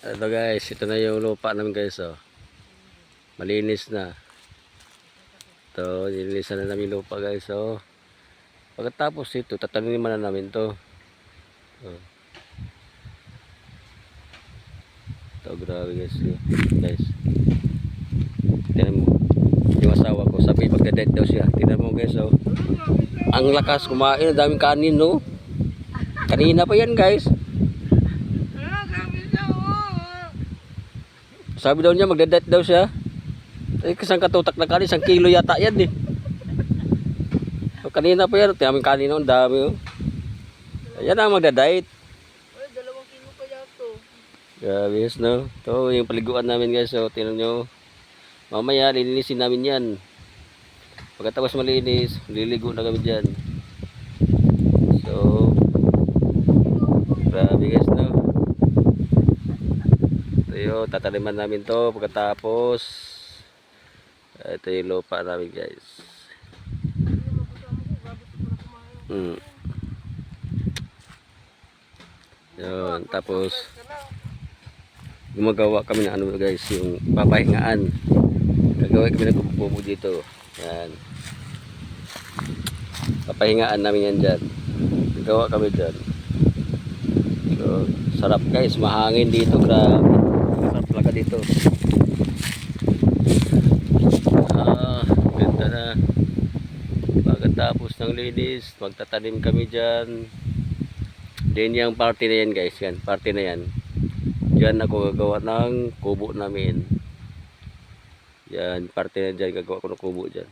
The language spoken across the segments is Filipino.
Ito guys, ito na yung lupa namin guys oh. Malinis na. Ito, nilinisan na namin lupa guys oh. Pagkatapos ito, tataniman na namin to. Oh. Ito, grabe guys. oh. Guys. Tingnan mo. Yung asawa ko, sabi magde-dead daw siya. Tingnan mo guys oh. Ang lakas kumain, ang daming kanin no. Kanina pa yan guys. Sabi daw niya magde-dead daw siya. Eh, kasang katutak na kanin, isang kilo yata yan eh. O, kanina pa yan, tiyaming kanina, ang dami oh. Ayan ang magda-diet. Ay, dalawang kilo kaya to. Grabe yes, no? Ito yung paliguan namin guys, so tingnan nyo. Mamaya, lilinisin namin yan. Pagkatapos malinis, liligo na kami dyan. So, grabe guys, no? Ito yun, tataliman namin to pagkatapos. Ito yung lupa namin guys. Hmm. Yun, tapos gumagawa kami ng ano guys, yung papahingaan. Gagawa kami ng kubo dito. Yan. Papahingaan namin yan dyan. Gagawa kami dyan. So, sarap guys, mahangin dito, grabe. Dito. Ah, ganda na. Pagkatapos ng linis, magtatanim kami dyan. Then yung party na yan guys, yan, party na yan. Diyan ako gagawa ng kubo namin. Yan, party na dyan, gagawa ko ng kubo dyan.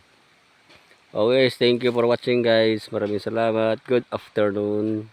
Okay, thank you for watching guys. Maraming salamat. Good afternoon.